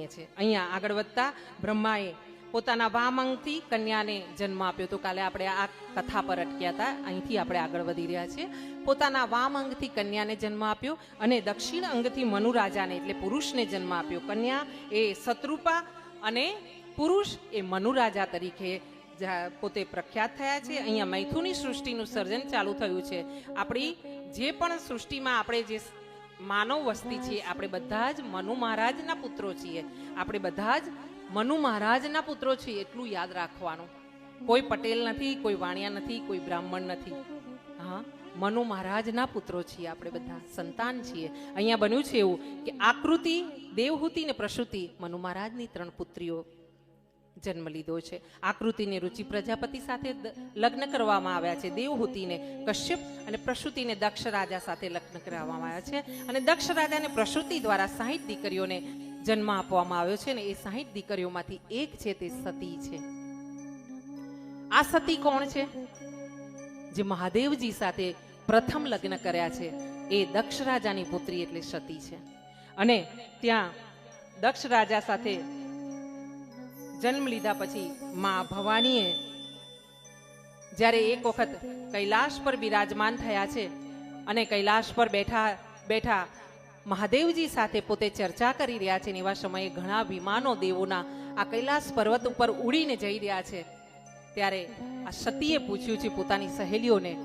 જાણીએ છીએ. અહીંયા આગળ વધતા બ્રહ્માએ પોતાના વામંગથી કન્યાને જન્મ આપ્યો તો કાલે આપણે આ કથા પર અટક્યા હતા. અહીંથી આપણે આગળ વધી રહ્યા છીએ. પોતાના વામ અંગથી કન્યાને જન્મ આપ્યો અને દક્ષિણ અંગથી મનુરાજાને, એટલે પુરુષને જન્મ આપ્યો. કન્યા એ શત્રુપા અને પુરુષ એ મનુરાજા તરીકે પોતે પ્રખ્યાત થયા છે. અહીંયા મૈથુની સૃષ્ટિનું સર્જન ચાલુ થયું છે. આપણી જે પણ સૃષ્ટિમાં આપણે જે માનવ વસ્તી છીએ. આપણે બધા જ મનુ મહારાજના પુત્રો છીએ. આપણે બધા જ મનુ મહારાજના પુત્રો છીએ એટલું યાદ રાખવાનું. કોઈ પટેલ નથી, કોઈ વાણિયા નથી, કોઈ બ્રાહ્મણ નથી. હા, મનુ મહારાજના પુત્રો છીએ આપણે બધા. સંતાન છીએ. અહીંયા બન્યું છે એવું કે આકૃતિ, દેવહૂતિ ને પ્રસૂતિ મનુ મહારાજની ત્રણ પુત્રીઓ જન્મ લીધો છે. આકૃતિને રુચિ પ્રજાપતિ સાથે લગ્ન કરવામાં આવ્યા છે. દેવહૂતિને કશ્યપ અને પ્રસૂતિને દક્ષ રાજા સાથે લગ્ન કરવામાં આવ્યા છે. અને દક્ષ રાજાને પ્રસૂતિ દ્વારા સાહીઠ દીકરીઓને જન્મ આપવામાં આવ્યો છે ને એ સાહીઠ દીકરીઓમાંથી એક છે તે સતી છે. આ સતી કોણ છે? જે મહાદેવજી સાથે પ્રથમ લગ્ન કર્યા છે. એ દક્ષ રાજાની પુત્રી એટલે સતી છે. અને ત્યાં દક્ષ રાજા સાથે જન્મ લીધા પછી મા ભવાનીએ જ્યારે એક વખત કૈલાશ પર બિરાજમાન થયા છે અને કૈલાશ પર બેઠા બેઠા મહાદેવજી સાથે પોતે ચર્ચા કરી રહ્યા છે એવા સમયે ઘણા વિમાનો દેવોના આ કૈલાસ પર્વત ઉપર ઉડીને જઈ રહ્યા છે. ત્યારે આ સતીએ પૂછ્યું છે પોતાની સહેલીઓને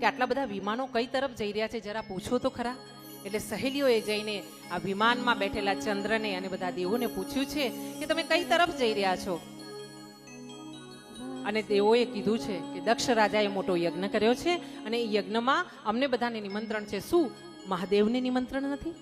કે આટલા બધા વિમાનો કઈ તરફ જઈ રહ્યા છે? જરા પૂછો તો ખરા. એટલે સહેલીઓએ જઈને આ વિમાનમાં બેઠેલા ચંદ્રને અને બધા દેવોને પૂછ્યું છે કે તમે કઈ તરફ જઈ રહ્યા છો? અને તેઓએ કીધું છે કે દક્ષ રાજાએ મોટો યજ્ઞ કર્યો છે અને એ યજ્ઞમાં અમને બધાને નિમંત્રણ છે. શું? મહાદેવને નિમંત્રણ નથી?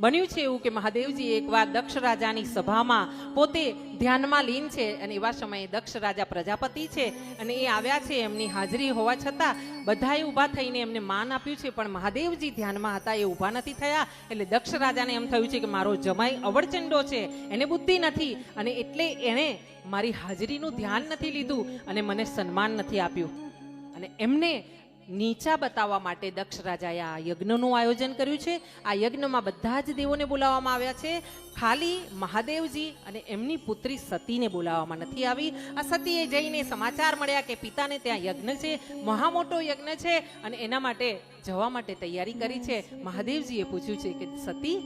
બન્યું છે એવું કે મહાદેવજી એકવાર દક્ષ રાજાની સભામાં પોતે ધ્યાનમાં લીન છે અને એવા સમયે દક્ષ રાજા પ્રજાપતિ છે અને એ આવ્યા છે, એમની હાજરી હોવા છતાં બધાએ ઊભા થઈને એમને માન આપ્યું છે, પણ મહાદેવજી ધ્યાનમાં હતા એ ઊભા નથી થયા. એટલે દક્ષ રાજાને એમ થયું છે કે મારો જમાઈ અવળચંડો છે, એને બુદ્ધિ નથી અને એટલે એણે મારી હાજરીનું ધ્યાન નથી લીધું અને મને સન્માન નથી આપ્યું. અને એમને નીચા બતાવવા માટે દક્ષ રાજાએ આ યજ્ઞનું આયોજન કર્યું છે. આ યજ્ઞમાં બધા જ દેવોને બોલાવવામાં આવ્યા છે. ખાલી મહાદેવજી અને એમની પુત્રી સતીને બોલાવવામાં નથી આવી. આ સતીએ જઈને સમાચાર મળ્યા કે પિતાને ત્યાં યજ્ઞ છે મહા મોટો યજ્ઞ છે અને એના માટે જવા માટે તૈયારી કરી છે. મહાદેવજીએ પૂછ્યું છે કે સતી,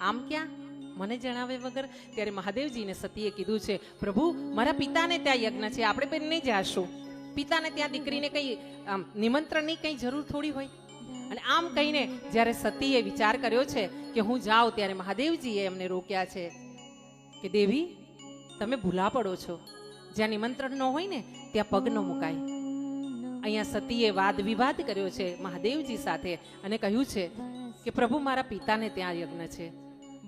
આમ ક્યાં? મને જણાવે વગર. ત્યારે મહાદેવજીને સતીએ કીધું છે, પ્રભુ, મારા પિતાને ત્યાં યજ્ઞ છે. આપણે બંને જાશું. પિતાને ત્યાં દીકરીને કઈ નિમંત્રણની કઈ જરૂર થોડી હોય? અને આમ કહીને જ્યારે સતીએ વિચાર કર્યો છે કે હું જાઉં ત્યારે મહાદેવજીએ એમને રોક્યા છે કે દેવી, તમે ભૂલા પડો છો. જ્યાં નિમંત્રણ ન હોય ને, ત્યાં પગ ન મુકાય. અહીંયા સતીએ વાદ વિવાદ કર્યો છે મહાદેવજી સાથે અને કહ્યું છે કે પ્રભુ મારા પિતાને ત્યાં યજ્ઞ છે.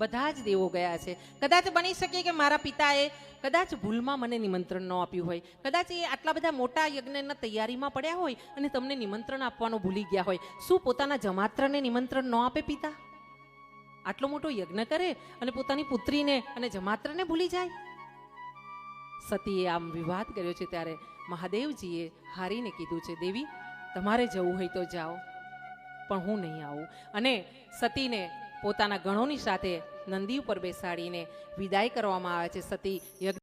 બધા જ દેવો ગયા છે. કદાચ બની શકે કે મારા પિતાએ કદાચ ભૂલમાં મને નિમંત્રણ ન આપ્યું હોય. કદાચ એ આટલા બધા મોટા યજ્ઞના તૈયારીમાં પડ્યા હોય અને તમને નિમંત્રણ આપવાનું ભૂલી ગયા હોય. શું પોતાના જમાત્રને નિમંત્રણ ન આપે પિતા? આટલો મોટો યજ્ઞ કરે અને પોતાની પુત્રીને અને જમાત્રને ભૂલી જાય? સતીએ આમ વિવાદ કર્યો છે ત્યારે મહાદેવજીએ હારીને કીધું છે, દેવી, તમારે જવું હોય તો જાઓ, પણ હું નહીં આવું. અને સતીને પોતાના ગણોની સાથે નંદી ઉપર બેસાડીને વિદાય કરવામાં આવે છે. સતી યજ્ઞ